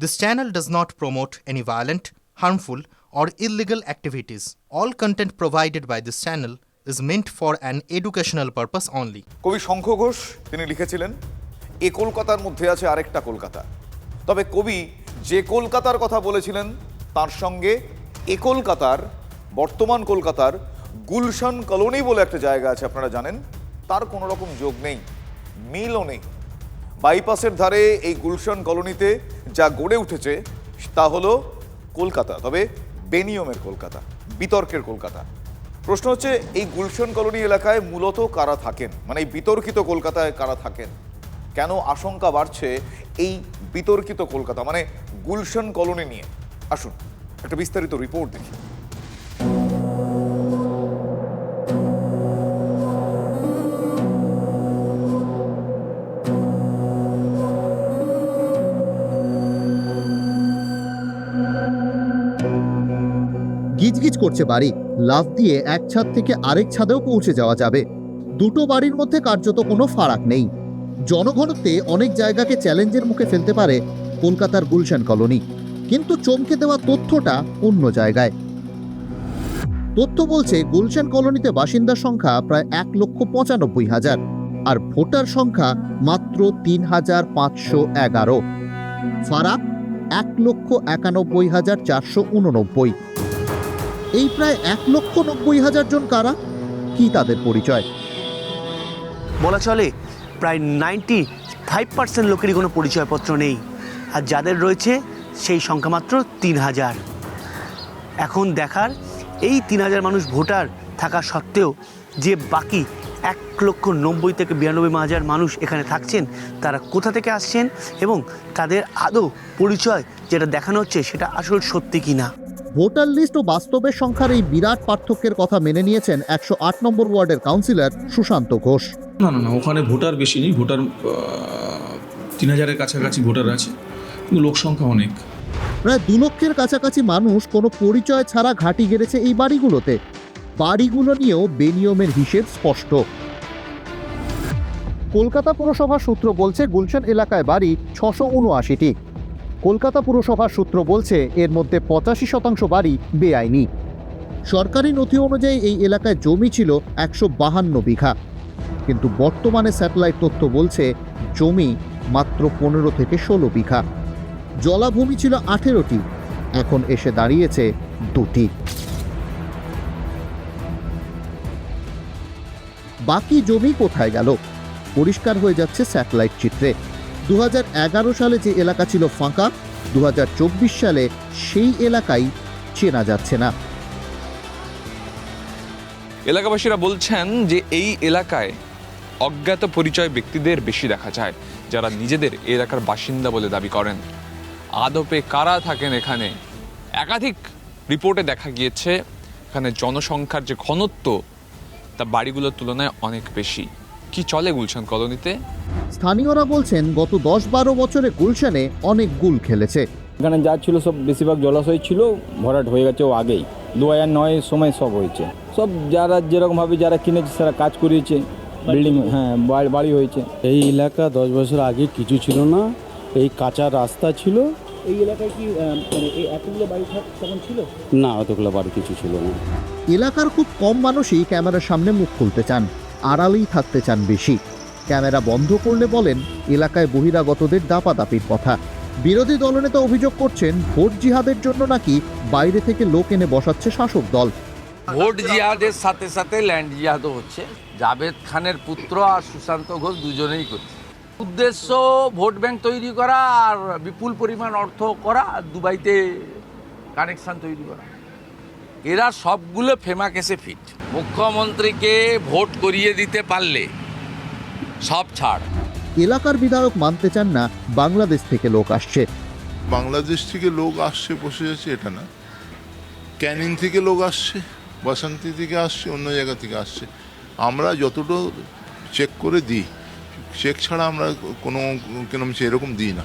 This channel does not promote any violent, harmful, or illegal activities. All content provided by this channel is meant for an educational purpose only. কবি শঙ্খ ঘোষ তিনি লিখেছিলেন এ কলকাতার মধ্যে আছে আরেকটা কলকাতা তবে কবি যে কলকাতার কথা বলেছিলেন তার সঙ্গে এ কলকাতার বর্তমান কলকাতার গুলশান কলোনি বলে একটা জায়গা আছে আপনারা জানেন তার কোনো রকম যোগ নেই মিলও নেই বাইপাসের ধারে এই গুলশান কলোনিতে যা গড়ে উঠেছে, তা হলো কলকাতা, তবে বেনিয়মের কলকাতা, বিতর্কের কলকাতা। প্রশ্ন হচ্ছে, এই গুলশান কলোনি এলাকায় মূলত কারা থাকেন? মানে এই বিতর্কিত কলকাতায় কারা থাকেন? কেন আশঙ্কা বাড়ছে এই বিতর্কিত কলকাতা? মানে গুলশান কলোনি নিয়ে। আসুন, একটা বিস্তারিত রিপোর্ট দেখি। করছে বাড়ি, লাফ দিয়ে এক ছাদ থেকে আরেক ছাদেও পৌঁছে যাওয়া যাবে। দুটো বাড়ির মধ্যে কার্যত কোনো ফারাক নেই। জনঘনত্বে অনেক জায়গাকে চ্যালেঞ্জের মুখে ফেলতে পারে কলকাতার গুলশান কলোনি। কিন্তু চমকে দেওয়া তথ্যটা অন্য জায়গায়। তথ্য বলছে, গুলশান কলোনিতে বাসিন্দার সংখ্যা প্রায় এক লক্ষ পঁচানব্বই হাজার, আর ভোটার সংখ্যা মাত্র তিন হাজার পাঁচশো এগারো। ফারাক এক লক্ষ একানব্বই হাজার চারশো উননব্বই। এই প্রায় এক লক্ষ নব্বই হাজার জন কারা? কি তাদের পরিচয়? বলা চলে, প্রায় নাইনটি ফাইভ পার্সেন্ট লোকেরই কোনো পরিচয়পত্র নেই। আর যাদের রয়েছে, সেই সংখ্যা মাত্র তিন হাজার। এখন দেখার এই তিন হাজার মানুষ ভোটার থাকা সত্ত্বেও, যে বাকি এক লক্ষ নব্বই থেকে বিরানব্বই হাজার মানুষ এখানে থাকছেন, তারা কোথা থেকে আসছেন এবং তাদের আদৌ পরিচয় যেটা দেখানো হচ্ছে, সেটা আসল সত্যি কি না ভোটার লিস্ট ও বাস্তবের সংখ্যার এই বিরাট পার্থক্যের কথা মেনে নিয়েছেন একশো আট নম্বর ওয়ার্ডের কাউন্সিলর সুশান্ত ঘোষ। না না না ওখানে ভোটার বেশি নেই। ভোটার তিন হাজারের কাছাকাছি ভোটার আছে। কিন্তু লোক সংখ্যা অনেক। প্রায় দু লক্ষের কাছাকাছি মানুষ কোনো পরিচয় ছাড়া ঘাঁটি গেড়েছে এই বাড়িগুলোতে। বাড়িগুলো নিয়েও বেনিয়মের হিসেব স্পষ্ট। কলকাতা পুরসভার সূত্র বলছে গুলশান এলাকায় বাড়ি ছশো উনআশিটি। কলকাতা পুরসভার সূত্র বলছে, এর মধ্যে পঁচাশি শতাংশ বাড়ি বেআইনি। সরকারি নথি অনুযায়ী এই এলাকায় জমি ছিল একশো বাহান্ন বিঘা। কিন্তু বর্তমানে স্যাটেলাইট তথ্য বলছে, জমি মাত্র পনেরো থেকে ষোলো বিঘা। জলাভূমি ছিল আঠেরোটি, এখন এসে দাঁড়িয়েছে দুটি। বাকি জমি কোথায় গেল? পরিষ্কার হয়ে যাচ্ছে স্যাটেলাইট চিত্রে। দুহাজার এগারো সালে যে এলাকা ছিল ফাঁকা, দুহাজার চব্বিশ সালে সেই এলাকাই চেনা যাচ্ছে না। এলাকাবাসীরা বলছেন যে এই এলাকায় অজ্ঞাত পরিচয় ব্যক্তিদের বেশি দেখা যায়, যারা নিজেদের এলাকার বাসিন্দা বলে দাবি করেন। আদপে কারা থাকেন এখানে? একাধিক রিপোর্টে দেখা গিয়েছে, এখানে জনসংখ্যার যে ঘনত্ব, তা বাড়িগুলোর তুলনায় অনেক বেশি। কি চলে গুলশান কলোনিতে? স্থানীয়রা বলছেন গত দশ বারো বছরে গুলশানে অনেক গুল খেলেছে। এখানে যা ছিল সব বেশিরভাগ জলাশয় ছিল ভরাট হয়ে গেছে ও আগেই। দু হাজার নয়ের সময় সব হয়েছে। সব যারা যেরকমভাবে যারা কিনেছে তারা কাজ করিয়েছে বিল্ডিং হ্যাঁ বাড়ি- বাড়ি হয়েছে। এই এলাকা দশ বছর আগে কিছু ছিল না এই কাঁচা রাস্তা ছিল। এই এলাকায় কি মানে এই এতগুলো বাড়ি তখন ছিল? না অতগুলো বাড়ি কিছু ছিল না। এলাকার খুব কম মানুষই ক্যামেরার সামনে মুখ খুলতে চান আড়ালেই থাকতে চান বেশি। ক্যামেরা বন্ধ করলে বলেন, এলাকায় বহিরাগতদের দাপাদাপির কথা। বিরোধী দলনেতা অভিযোগ করছেন, ভোট জিহাদের জন্য নাকি বাইরে থেকে লোক এনে বসাচ্ছে শাসক দল। ভোট জিহাদের সাথে সাথে ল্যান্ড জিহাদও হচ্ছে। জাভেদ খানের পুত্র আর সুশান্ত ঘোষ দুজনেই করছে। উদ্দেশ্য ভোট ব্যাংক তৈরি করা আর বিপুল পরিমাণ অর্থ করা, দুবাইতে কানেকশন তৈরি করা। এরা সবগুলো ফেমা কেসে ফিট। মুখ্যমন্ত্রীকে ভোট করিয়ে দিতে পারলে সব ছাড়। এলাকার বিধায়ক মানতে চান না বাংলাদেশ থেকে লোক আসছে। বাংলাদেশ থেকে লোক আসছে বসে যাচ্ছে এটা না। ক্যানিং থেকে লোক আসছে বাসন্তী থেকে আসছে অন্য জায়গা থেকে আসছে। আমরা যতটা চেক করে দিই চেক ছাড়া আমরা কোনো কেন এরকম দিই না।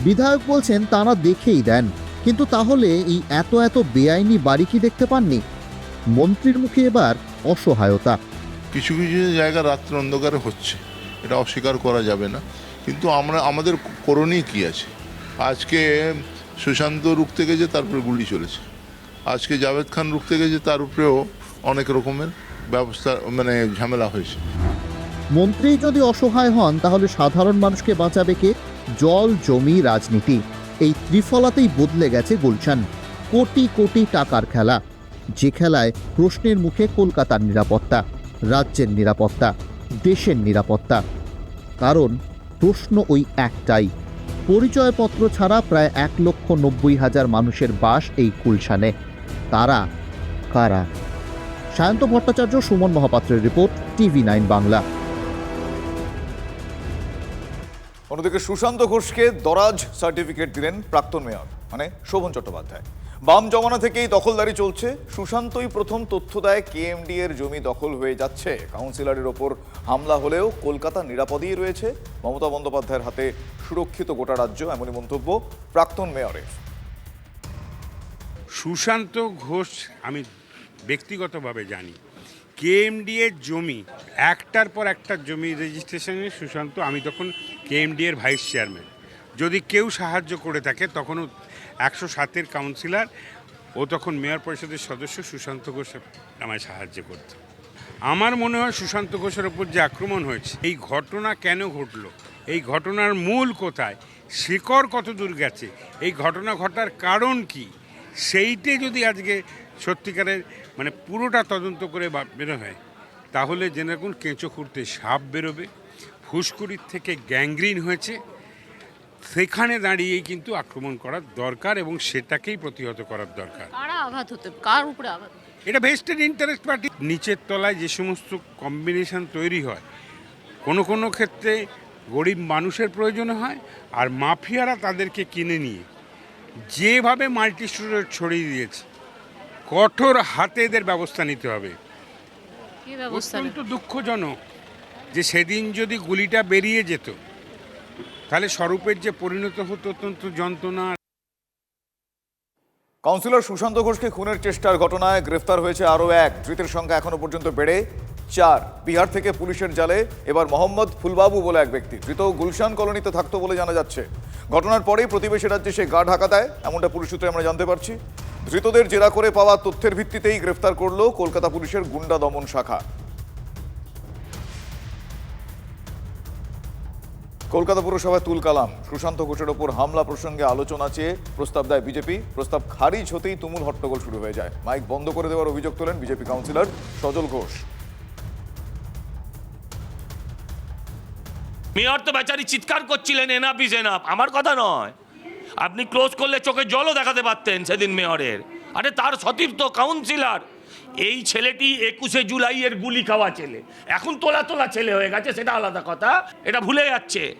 বিধায়ক বলছেন তারা দেখেই দেন। কিন্তু তাহলে এই এত এত বেআইনি বাড়ি কি দেখতে পাননি? মন্ত্রীর মুখে এবার অসহায়তা। কিছু কিছু জায়গা রাত্রে অন্ধকারে হচ্ছে। এটা অস্বীকার করা যাবে না। কিন্তু আমরা, আমাদের করণীয় কী আছে? আজকে সুশান্ত রুখতে গেছে তারপরে গুলি চলেছে। আজকে জাভেদ খান রুখতে গেছে তার উপরেও অনেক রকমের ব্যবস্থা মানে ঝামেলা হয়েছে। মন্ত্রী যদি অসহায় হন, তাহলে সাধারণ মানুষকে বাঁচাবে কে? জল, জমি, রাজনীতি। এই ত্রিফলাতেই বদলে গেছে গুলশান। কোটি কোটি টাকার খেলা। যে খেলায় প্রশ্নের মুখে কলকাতার নিরাপত্তা, রাজ্যের নিরাপত্তা। দেশের নিরাপত্তা। কারণ প্রশ্ন ওই একটাই, পরিচয়পত্র ছাড়া প্রায় এক লক্ষ নব্বই হাজার মানুষের বাস এই গুলশানে। তারা কারা? সায়ন্ত ভট্টাচার্য, সুমন মহাপাত্রের রিপোর্ট, টিভি নাইন বাংলা। অন্যদিকে সুশান্ত ঘোষকে দরাজ সার্টিফিকেট দিলেন প্রাক্তন মেয়র মানে শোভন চট্টোপাধ্যায়। বাম জমানা থেকেই দখলদারি চলছে। সুশান্তই প্রথম তথ্য দেয় কেএমডি এর জমি দখল হয়ে যাচ্ছে। কাউন্সিলরের ওপর হামলা হলেও কলকাতা নিরাপদেই রয়েছে। মমতা বন্দ্যোপাধ্যায়ের হাতে সুরক্ষিত গোটা রাজ্য, এমনই মন্তব্য প্রাক্তন মেয়রের। সুশান্ত ঘোষ, আমি ব্যক্তিগতভাবে জানি, কেএমডি এর জমি, একটার পর একটা জমি রেজিস্ট্রেশনে সুশান্ত, আমি তখন কেএমডি এর ভাইস চেয়ারম্যান যদি কেউ সাহায্য করে থাকে, তখনও একশো সাতের কাউন্সিলর ও তখন মেয়র পরিষদের সদস্য সুশান্ত ঘোষ আমায় সাহায্য করত। আমার মনে হয় সুশান্ত ঘোষের ওপর যে আক্রমণ হয়েছে, এই ঘটনা কেন ঘটলো, এই ঘটনার মূল কোথায়, শিকড় কত দূর গেছে, এই ঘটনা ঘটার কারণ কি, সেইটে যদি আজকে সত্যিকারের মানে পুরোটা তদন্ত করে বেরো হয়, তাহলে রাখুন কেঁচো খুঁড়তে সাপ বেরোবে, ফুসকুড়ির থেকে গ্যাংগ্রিন হয়েছে সেখানে দাঁড়িয়েই কিন্তু আক্রমণ করার দরকার এবং সেটাকেই প্রতিহত করার দরকার। কারা আঘাত হতে কার উপরে আঘাত? এটা ভেস্টেড ইন্টারেস্ট পার্টি নিচের তলায় যে সমস্ত কম্বিনেশন তৈরি হয় কোনো কোনো ক্ষেত্রে গরিব মানুষের প্রয়োজন হয় আর মাফিয়ারা তাদেরকে কিনে নিয়ে যেভাবে মাল্টি স্টোরেজ ছড়িয়ে দিয়েছে কঠোর হাতে এদের ব্যবস্থা নিতে হবে। অত্যন্ত দুঃখজনক যে সেদিন যদি গুলিটা বেরিয়ে যেত তাহলে স্বরূপের যে পরিণত হতো অত্যন্ত যন্ত্রণা কাউন্সিলর সুশান্ত ঘোষকে খুনের চেষ্টার ঘটনায় গ্রেফতার হয়েছে আরও এক। ধৃতের সংখ্যা এখনও পর্যন্ত বেড়ে চার। বিহার থেকে পুলিশের জালে এবার মোহাম্মদ ফুলবাবু বলে এক ব্যক্তি। ধৃত গুলশান কলোনিতে থাকতো বলে জানা যাচ্ছে। ঘটনার পরেই প্রতিবেশী রাজ্যে সে গা ঢাকা দেয়, এমনটা পুলিশ সূত্রে আমরা জানতে পারছি। ধৃতদের জেরা করে পাওয়া তথ্যের ভিত্তিতেই গ্রেফতার করল কলকাতা পুলিশের গুন্ডা দমন শাখা। কলকাতা পুরসভায় তুল কালাম। সুশান্ত ঘোষের ওপর হামলা প্রসঙ্গে আলোচনা চেয়ে প্রস্তাব দেয় বিজেপি। প্রস্তাব খারিজ হতেই তুমুল হট্টগোল শুরু হয়ে যায়। মাইক বন্ধ করে দেওয়ার অভিযোগ তোলেন BJP councillor Sajal Ghosh. Mayor তো বেচারি চিৎকার করছিলেন এনাফ ইজ আমার কথা নয়। আপনি ক্লোজ করলে চোখে জলও দেখাতে পারতেন সেদিন মেয়রের। আরে তার সতীর্থ কাউন্সিলর এই ছেলেটি একুশে জুলাইয়ের গুলি খাওয়া ছেলে। এখন তোলা তোলা ছেলে হয়ে গেছে, সেটা আলাদা কথা। এটা ভুলে যাচ্ছে।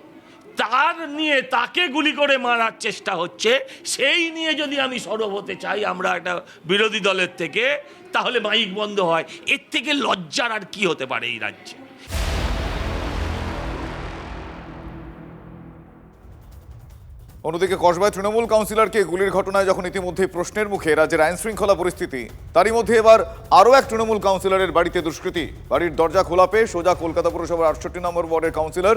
তার নিয়ে তাকে গুলি করে মারার চেষ্টা হচ্ছে। সেই নিয়ে যদি আমি সরব হতে চাই আমরা একটা বিরোধী দলের থেকে, তাহলে মাইক বন্ধ হয়। এর থেকে লজ্জার আর কি হতে পারে এই রাজ্যে? অন্যদিকে কসবায় তৃণমূল কাউন্সিলরকে গুলির ঘটনায় যখন ইতিমধ্যে প্রশ্নের মুখে রাজ্যের আইন শৃঙ্খলা পরিস্থিতি, তারই মধ্যে এবার আরও এক তৃণমূল কাউন্সিলরের বাড়িতে দুষ্কৃতী। বাড়ির দরজা খোলা পেয়ে সোজা কলকাতা পুরসভার আটষট্টি নম্বর ওয়ার্ডের কাউন্সিলর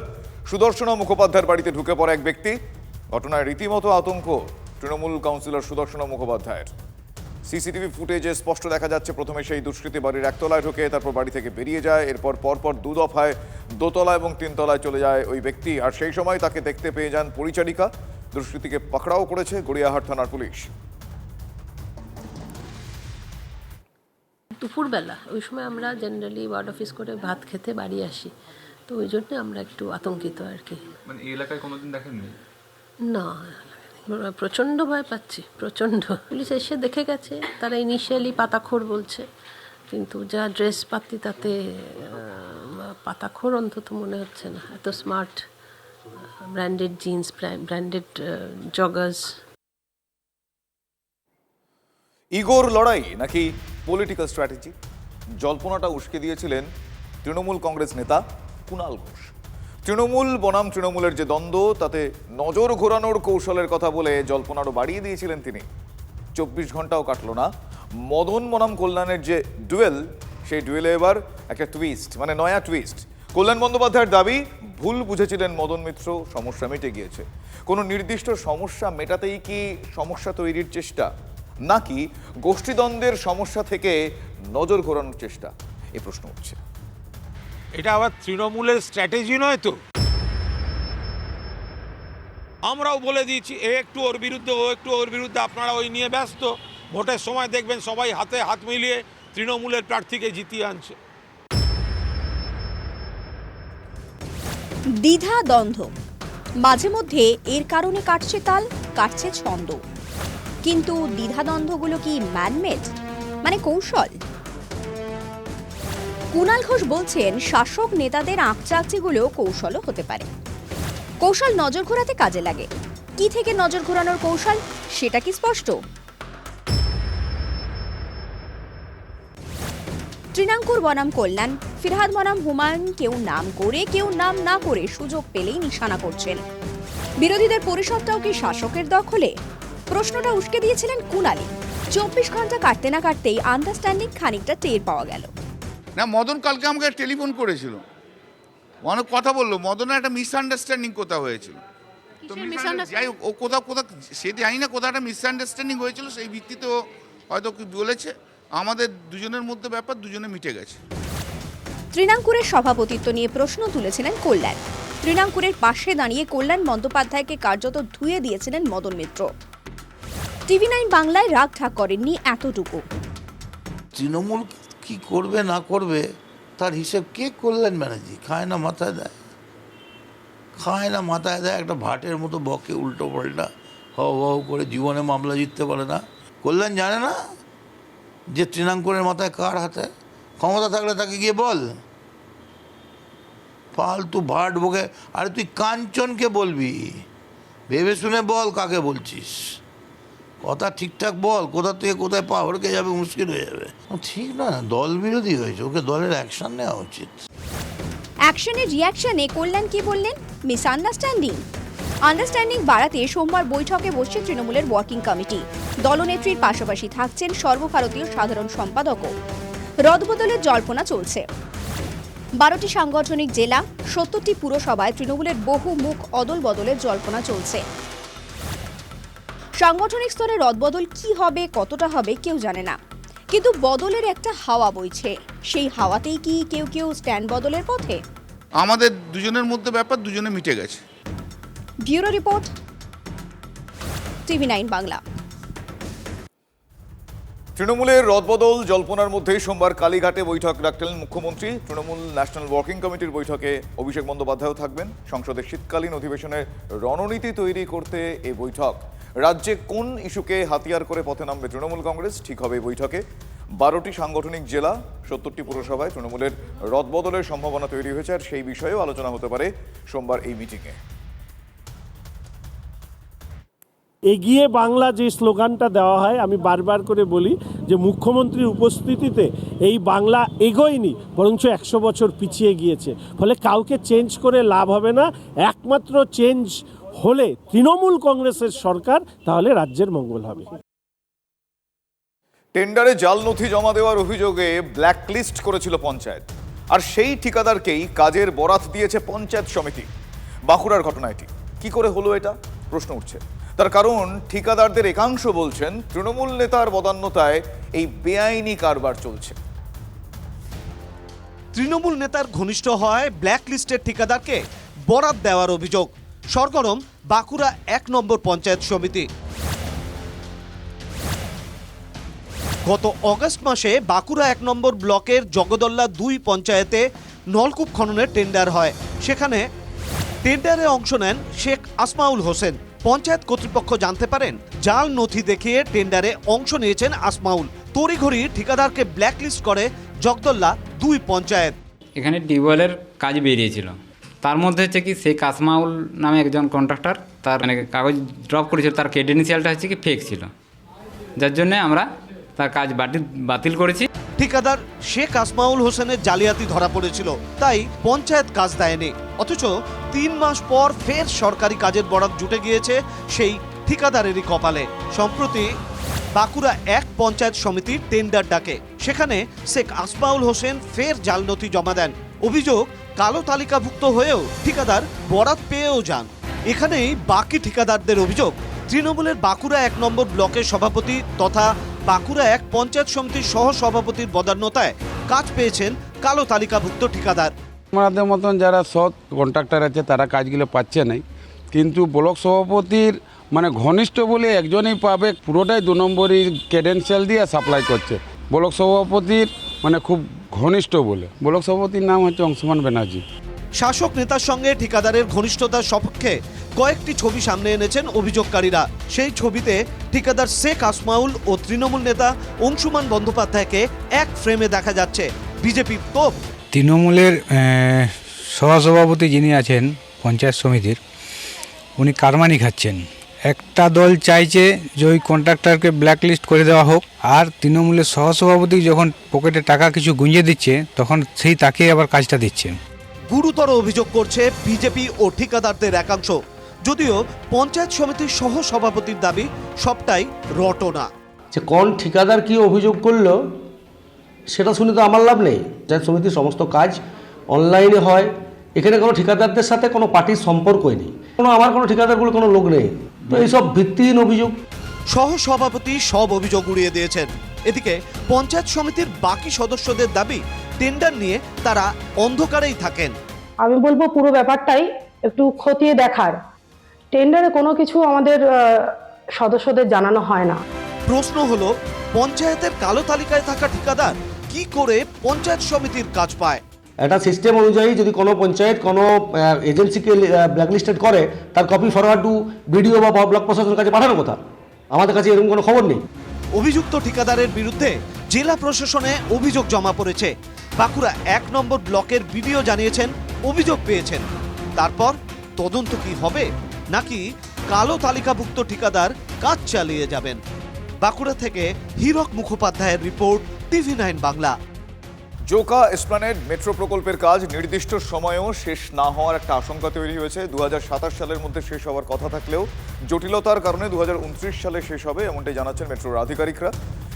সুদর্শনা মুখোপাধ্যায়ের বাড়িতে ঢুকে পড়ে এক ব্যক্তি। ঘটনায় রীতিমতো আতঙ্ক তৃণমূল কাউন্সিলর সুদর্শনা মুখোপাধ্যায়ের। সিসিটিভি ফুটেজে স্পষ্ট দেখা যাচ্ছে, প্রথমে সেই দুষ্কৃতী বাড়ির একতলায় ঢুকে তারপর বাড়ি থেকে বেরিয়ে যায়, এরপর পরপর দু দফায় দোতলা এবং তিনতলায় চলে যায় ওই ব্যক্তি। আর সেই সময় তাকে দেখতে পেয়ে যান পরিচারিকা। দুষ্কৃতীকে পাকড়াও করেছে গড়িয়াহাট থানার পুলিশ। দুপুরবেলা ওই সময় আমরা জেনারেলি ওয়ার্ড অফিস করে ভাত খেতে বাড়ি আসি। তো ওই জন্য আমরা একটু আতঙ্কিত আর কি। মানে এই এলাকায় কোনোদিন দেখেননি? না প্রচণ্ড ভয় পাচ্ছি প্রচণ্ড। পুলিশ এসে দেখে গেছে তারা ইনিশিয়ালি পাতাখোর বলছে কিন্তু যা ড্রেস পাতি তাতে পাতাখোর অন্তত মনে হচ্ছে না এত smart branded jeans branded joggers ইগোর লড়াই নাকি পলিটিক্যাল স্ট্র্যাটেজি জল্পনাটা উস্কে দিয়েছিলেন তৃণমূল কংগ্রেস নেতা কুণাল ঘোষ। তৃণমূল, বনাম তৃণমূলের যে দ্বন্দ্ব, তাতে নজর ঘোরানোর কৌশলের কথা বলে জল্পনারও বাড়িয়ে দিয়েছিলেন তিনি। চব্বিশ ঘন্টাও কাটল না। মদন বনাম কল্যাণের যে ডুয়েল, সেই ডুয়েলে এবার একটা টুইস্ট মানে নয়া টুইস্ট কল্যাণ বন্দ্যোপাধ্যায়ের দাবি, ভুল বুঝেছিলেন মদন মিত্র, সমস্যা মিটে গিয়েছে। কোনো নির্দিষ্ট সমস্যা মেটাতেই কি সমস্যা তৈরির চেষ্টা? নাকি গোষ্ঠীদ্বন্দ্বের সমস্যা থেকে নজর ঘোরানোর চেষ্টা? এ প্রশ্ন উঠছে। এটা আবার তৃণমূলের স্ট্র্যাটেজি নয় তো? আমরাও বলে দিয়েছি, এ একটু ওর বিরুদ্ধে, ও একটু ওর বিরুদ্ধে, আপনারা ওই নিয়ে ব্যস্ত। ভোটের সময় দেখবেন সবাই হাতে হাত মিলিয়ে তৃণমূলের প্রার্থীকে জিতিয়ে আনছে। দ্বিধা দ্বন্দ্ব। মাঝে মধ্যে এর কারণে কাটছে তাল, কাটছে ছন্দ। কিন্তু দ্বিধাদ্বন্দ্বগুলো কি ম্যানমেড মানে কৌশল? কুণাল ঘোষ বলছেন, শাসক নেতাদের আঁকচাকচিগুলো কৌশলও হতে পারে। কৌশল নজর ঘোরাতে কাজে লাগে। কি থেকে নজর ঘোরানোর কৌশল? সেটা কি স্পষ্ট? তৃণাঙ্কুর বনাম কল্যাণ ফিরহাদ বনাম হুমায়ুন কেউ নাম করে কেউ নাম না করে সুযোগ পেলেই নিশানা করছেন। বিরোধীদের পরিষদটাও কি শাসকের দখলে? প্রশ্নটা উস্কে দিয়েছিলেন কুণালি। চব্বিশ ঘণ্টা কাটতে না কাটতেই আন্ডারস্ট্যান্ডিং খানিকটা টের পাওয়া গেল। না মদন কালকে আমাকে টেলিফোন করেছিল। অনেক কথা বলল। মদনের একটা মিসআন্ডারস্ট্যান্ডিং কোথাও হয়েছিল। তো যাই হোক, ও কোথাও কোথাও সে জানি না কোথাও একটা মিসআন্ডারস্ট্যান্ডিং হয়েছিল সেই ভিত্তিতে ও হয়তো কি বলেছে। আমাদের দুজনের মধ্যে ব্যাপার দুজনে মিটে গেছে। তৃণাঙ্কুরের সভাপতিত্ব নিয়ে প্রশ্ন তুলেছিলেন কল্যাণ। তৃণাঙ্কুরের পাশে দাঁড়িয়ে কল্যাণ বন্দ্যোপাধ্যায়কে কার্যত ধুয়ে দিয়েছিলেন মদন মিত্র। টিভি নাইন বাংলায় রাগ ঠাক করেননি এতটুকু। তৃণমূল কি করবে না করবে তার হিসেব কে কল্যাণ ব্যানার্জি? খায় না মাথায় দেয়। খায় না মাথায় দেয় একটা ভাটের মতো বকে উল্টো পাল্টা হও হও করে জীবনে মামলা জিততে পারে না। কল্যাণ জানে না? যে তৃণাঙ্কুরের মাথায় কার হাতে? ক্ষমতা থাকলে তাকে গিয়ে বল। ফালতু ভাট বকে আরে তুই কাঞ্চনকে বলবি? ভেবে শুনে বল কাকে বলছিস। কথা ঠিকঠাক বল। কোথা থেকে কোথায় পা হড়কে যাবে, মুশকিল হয়ে যাবে। ঠিক না, দল বিরোধী হয়েছে। ওকে দলের অ্যাকশন নেওয়া উচিত। অ্যাকশনের রিয়াকশনে কল্যাণ কি বললেন? মিসআন্ডারস্ট্যান্ডিং আন্ডারস্ট্যান্ডিং বাড়াতে সোমবার বৈঠকে বসছে তৃণমূলের ওয়ার্কিং কমিটি। দলনেত্রীর পাশাপাশি থাকছেন সর্বভারতীয় সাধারণ সম্পাদকও। রদবদলের জল্পনা চলছে। বারোটি সাংগঠনিক জেলা, সত্তরটি পুরসভায় তৃণমূলের বহু মুখ অদল বদলের জল্পনা চলছে। সাংগঠনিক স্তরে রদবদল কি হবে, কতটা হবে, কেউ জানে না। কিন্তু বদলের একটা হাওয়া বইছে। সেই হাওয়াতেই কি কেউ কেউ স্ট্যান্ড বদলের পথে? আমাদের দুজনের মধ্যে ব্যাপার দুজনে মিটে গেছে। Bureau report, TV nine Bangla. তৃণমূলের রদবদল, জল্পনার মধ্যে সোমবার কালীঘাটে বৈঠক রাখলেন মুখ্যমন্ত্রী। তৃণমূল ন্যাশনাল ওয়ার্কিং কমিটির বৈঠকে অভিষেক বন্দ্যোপাধ্যায়ও থাকবেন। সংসদের শীতকালীন অধিবেশনের রণনীতি তৈরি করতে এই বৈঠক। রাজ্যে কোন ইস্যুকে হাতিয়ার করে পথে নামবে তৃণমূল কংগ্রেস? ঠিক হবে বৈঠকে। বারোটি সাংগঠনিক জেলা, সত্তরটি পুরসভায় তৃণমূলের রদবদলের সম্ভাবনা তৈরি হয়েছে। আর সেই বিষয়েও আলোচনা হতে পারে সোমবার এই মিটিংয়ে। এগিয়ে বাংলা যে স্লোগানটা দেওয়া হয়, আমি বারবার করে বলি যে মুখ্যমন্ত্রীর উপস্থিতিতে এই বাংলা এগোয়নি, বরঞ্চ একশো বছর পিছিয়ে গিয়েছে। ফলে কাউকে চেঞ্জ করে লাভ হবে না, একমাত্র চেঞ্জ হলে তৃণমূল কংগ্রেসের সরকার, তাহলে রাজ্যের মঙ্গল হবে। টেন্ডারে জাল নথি জমা দেওয়ার অভিযোগে ব্ল্যাকলিস্ট করেছিল পঞ্চায়েত। আর সেই ঠিকাদারকেই কাজের বরাত দিয়েছে পঞ্চায়েত সমিতি। বাঁকুড়ার ঘটনা এটি কি করে হলো এটা? প্রশ্ন উঠছে। তার কারণ ঠিকাদারদের একাংশ বলছেন, তৃণমূল নেতার বদান্যতায় এই বেআইনি কারবার চলছে। তৃণমূল নেতার ঘনিষ্ঠ হয় ব্ল্যাক লিস্টের ঠিকাদারকে বরাত দেওয়ার অভিযোগ। সরগরম, বাঁকুড়া এক নম্বর পঞ্চায়েত সমিতি। গত অগস্ট মাসে বাঁকুড়া এক নম্বর ব্লকের জগদল্লা দুই পঞ্চায়েতে নলকূপ খননের টেন্ডার হয়। সেখানে টেন্ডারে অংশ নেন শেখ আসমাউল হোসেন। পঞ্চায়েত কর্তৃপক্ষ জানতে পারেন, জাল নথি দেখিয়ে টেন্ডারে অংশ নিয়েছেন আসমাউল। তড়িঘড়ি ঠিকাদারকে ব্ল্যাকলিস্ট করে জগদল্লা দুই পঞ্চায়েত। এখানে টিউবওয়েলের কাজ বেরিয়েছিল। তার মধ্যে হচ্ছে কি, শেখ আসমাউল নামে একজন কন্ট্রাক্টর তার মানে কাগজ ড্রপ করেছিল, তার ক্রেডেন্সিয়ালটা হচ্ছে কি ফেক ছিল। যার জন্য আমরা তার কাজ বাতিল বাতিল করেছি। ঠিকাদার শেখ আসমাউল হোসেনের জালিয়াতি ধরা পড়েছিল। তাই পঞ্চায়েত কাজ দেয়নি। অথচ তিন মাস পর ফের সরকারি কাজের বরাত জুটে গিয়েছে সেই ঠিকাদারেরই কপালে। সম্প্রতি বাঁকুড়া এক পঞ্চায়েত সমিতির টেন্ডার ডাকে। সেখানে শেখ আসমাউল হোসেন ফের জাল নথি জমা দেন। অভিযোগ, কালো তালিকাভুক্ত হয়েও ঠিকাদার বরাত পেয়েও যান। এখানেই বাকি ঠিকাদারদের অভিযোগ, তৃণমূলের বাঁকুড়া এক নম্বর ব্লকের সভাপতি তথা বাঁকুড়া এক পঞ্চায়েত সমিতির সহ সভাপতির বদান্যতায় কাজ পেয়েছেন কালো তালিকাভুক্ত ঠিকাদার। আমাদের মতন যারা সৎ কন্ট্রাক্টর আছে, তারা কাজগুলো পাচ্ছে না কিন্তু ব্লক সভাপতির মানে ঘনিষ্ঠ বলে একজনই পাবে, পুরোটাই দু নম্বরই ক্রেডেন্সিয়াল দিয়ে সাপ্লাই করছে। ব্লক সভাপতির মানে খুব ঘনিষ্ঠ বলে। ব্লক সভাপতির নাম হচ্ছে অংশমান ব্যানার্জি। শাসক নেতার সঙ্গে ঠিকাদারের ঘনিষ্ঠতার সপক্ষে কয়েকটি ছবি সামনে এনেছেন অভিযোগকারীরা। সেই ছবিতে ঠিকাদার শেখ আসমাউল ও তৃণমূল নেতা অংশুমান বন্দ্যোপাধ্যায়কে এক ফ্রেমে দেখা যাচ্ছে। বিজেপি তোপ। তৃণমূলের সহসভাপতি যিনি আছেন, পঞ্চায়েত সমিতির, উনি কারমানি খাচ্ছেন। একটা দল চাইছে যে ওই কন্ট্রাক্টরকে ব্ল্যাকলিস্ট করে দেওয়া হোক, আর তৃণমূলের সহসভাপতি যখন পকেটে টাকা কিছু গুঁজে দিচ্ছে, তখন সেই তাকে আবার কাজটা দিচ্ছেন গুরুতর অভিযোগ করছে বিজেপি ও ঠিকাদারদের একাংশ। যদিও পঞ্চায়েত সমিতির সহ সভাপতির দাবি সবটাই রটনা। যে কোন ঠিকাদার কি অভিযোগ করল সেটা শুনে তো আমার লাভ নেই। পঞ্চায়েত সমিতির সমস্ত কাজ অনলাইনে হয়। এখানে কোনো ঠিকাদারদের সাথে কোনো পার্টির সম্পর্কই নেই। কোনো আমার কোনো ঠিকাদারগুলো কোনো লোক নেই। তো এইসব ভিত্তিহীন অভিযোগ। সহ সভাপতি সব অভিযোগ উড়িয়ে দিয়েছেন। এদিকে পঞ্চায়েত সমিতির বাকি সদস্যদের দাবি টেন্ডার নিয়ে তারা অন্ধকারেই থাকেন। আমি বলব পুরো ব্যাপারটাই একটু খতিয়ে দেখার। টেন্ডারে কোনো কিছু আমাদের সদস্যদের জানানো হয় না। প্রশ্ন হলো পঞ্চায়েতের কালো তালিকায় থাকা ঠিকাদার কি করে পঞ্চায়েত সমিতির কাজ পায়? একটা সিস্টেম অনুযায়ী যদি কোনো পঞ্চায়েত কোনো এজেন্সিকে ব্ল্যাকলিস্টেড করে তার কপি ফরওয়ার্ড টু বিডিও বা ব্লক প্রশাসনের কাছে পাঠানোর কথা। আমাদের কাছে এরকম কোনো খবর নেই। অভিযুক্ত ঠিকাদারের বিরুদ্ধে জেলা প্রশাসনে অভিযোগ জমা পড়েছে। বাঁকুড়া এক নম্বর ব্লকের বিডিও জানিয়েছেন, অভিযোগ পেয়েছেন। তারপর তদন্ত কি হবে, নাকি কালো তালিকাভুক্ত ঠিকাদার কাজ চালিয়ে যাবেন? বাঁকুড়া থেকে হীরক মুখোপাধ্যায়ের report, TV nine Bangla. Joka Esplanade metro প্রকল্পের কাজ নির্দিষ্ট সময়েও শেষ না হওয়ার একটা আশঙ্কা তৈরি হয়েছে। দু হাজার সাতাশ সালের মধ্যে শেষ হওয়ার কথা থাকলেও জটিলতার কারণে দু হাজার উনত্রিশ সালে শেষ হবে, এমনটাই জানাচ্ছেন মেট্রোর আধিকারিকরা।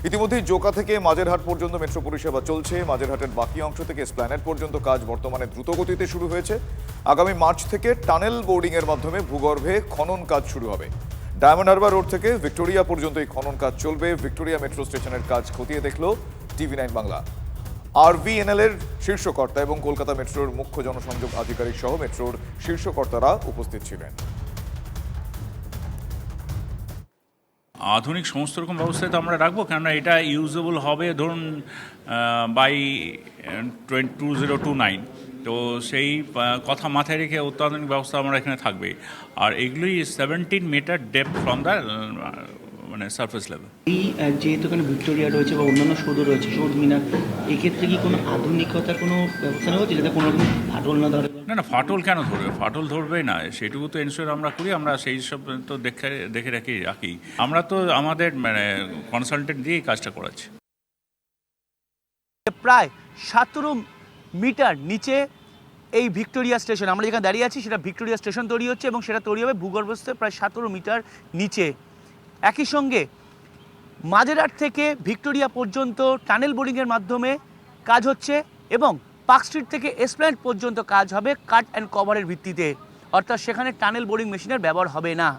ইতিমধ্যেই জোকা থেকে মাঝেরহাট পর্যন্ত মেট্রো পরিষেবা চলছে। মাঝেরহাটের বাকি অংশ থেকে স্প্ল্যানেড পর্যন্ত কাজ বর্তমানে দ্রুত গতিতে শুরু হয়েছে। আগামী মার্চ থেকে টানেল বোর্ডিংয়ের মাধ্যমে ভূগর্ভে খনন কাজ শুরু হবে। ডায়মন্ড হারবার রোড থেকে ভিক্টোরিয়া পর্যন্ত এই খনন কাজ চলবে। ভিক্টোরিয়া মেট্রো স্টেশনের কাজ খতিয়ে দেখল টিভি নাইন বাংলা। আরভিএনএল এর শীর্ষকর্তা এবং কলকাতা মেট্রোর মুখ্য জনসংযোগ আধিকারিক সহ মেট্রোর শীর্ষকর্তারা উপস্থিত ছিলেন। আধুনিক সমস্ত রকম ব্যবস্থায় তো আমরা রাখব, কেননা এটা ইউজেবল হবে ধরুন by two zero two nine তো সেই কথা মাথায় রেখে অত্যাধুনিক ব্যবস্থা আমরা এখানে থাকবে। আর এগুলোই seventeen metre deep from the মানে সারফেস লেভেল এই যেহেতু এখানে ভিক্টোরিয়া রয়েছে বা অন্যান্য সৌধ রয়েছে, সৌধ মিনার, এক্ষেত্রে কি কোনো আধুনিকতার কোনো ব্যবস্থা নেওয়া হচ্ছে যাতে কোনো রকম ফাটল না ধরে? না না, ফাটল কেন ধরবে? ফাটল ধরবে না। সেটুকু তো এনশোর আমরা করি, আমরা সেই সব তো দেখে দেখে রাখি রাখি। আমরা তো আমাদের মানে কনসালটেন্ট দিয়েই কাজটা করাচ্ছি। প্রায় সতেরো মিটার নিচে এই ভিক্টোরিয়া স্টেশন, আমরা যেখানে দাঁড়িয়ে আছি সেটা ভিক্টোরিয়া স্টেশন তৈরি হচ্ছে এবং সেটা তৈরি হবে ভূগর্ভস্থ প্রায় সতেরো মিটার নিচে। একই সঙ্গে মাঝেরহাট থেকে ভিক্টোরিয়া পর্যন্ত টানেল বোর্ডিংয়ের মাধ্যমে কাজ হচ্ছে এবং পার্ক স্ট্রিট থেকে এসপ্ল্যান্ড পর্যন্ত কাজ হবে কাট অ্যান্ড কভারের ভিত্তিতে। অর্থাৎ সেখানে টানেল বোরিং মেশিনের ব্যবহার হবে না।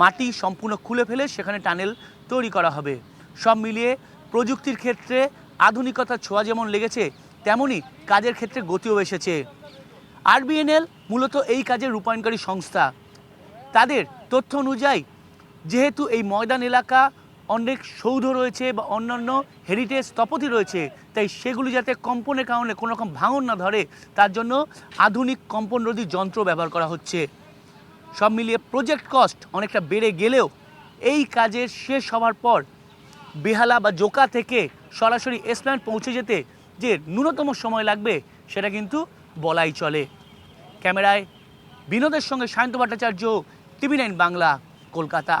মাটি সম্পূর্ণ খুলে ফেলে সেখানে টানেল তৈরি করা হবে। সব মিলিয়ে প্রযুক্তির ক্ষেত্রে আধুনিকতার ছোঁয়া যেমন লেগেছে, তেমনই কাজের ক্ষেত্রে গতিও এসেছে। আরবিএনএল মূলত এই কাজের রূপায়ণকারী সংস্থা। তাদের তথ্য অনুযায়ী, যেহেতু এই ময়দান এলাকা অনেক সৌধ রয়েছে বা অন্যান্য হেরিটেজ স্থপতি রয়েছে, তাই সেগুলি যাতে কম্পনের কারণে কোনো রকম ভাঙন না ধরে, তার জন্য আধুনিক কম্পনরোধী যন্ত্র ব্যবহার করা হচ্ছে। সব মিলিয়ে প্রজেক্ট কস্ট অনেকটা বেড়ে গেলেও এই কাজের শেষ হওয়ার পর বেহালা বা জোকা থেকে সরাসরি এসপ্ল্যান্ড পৌঁছে যেতে যে ন্যূনতম সময় লাগবে, সেটা কিন্তু বলাই চলে। ক্যামেরায় বিনোদের সঙ্গে সায়ন্ত ভট্টাচার্য, টিভি নাইন বাংলা, কলকাতা।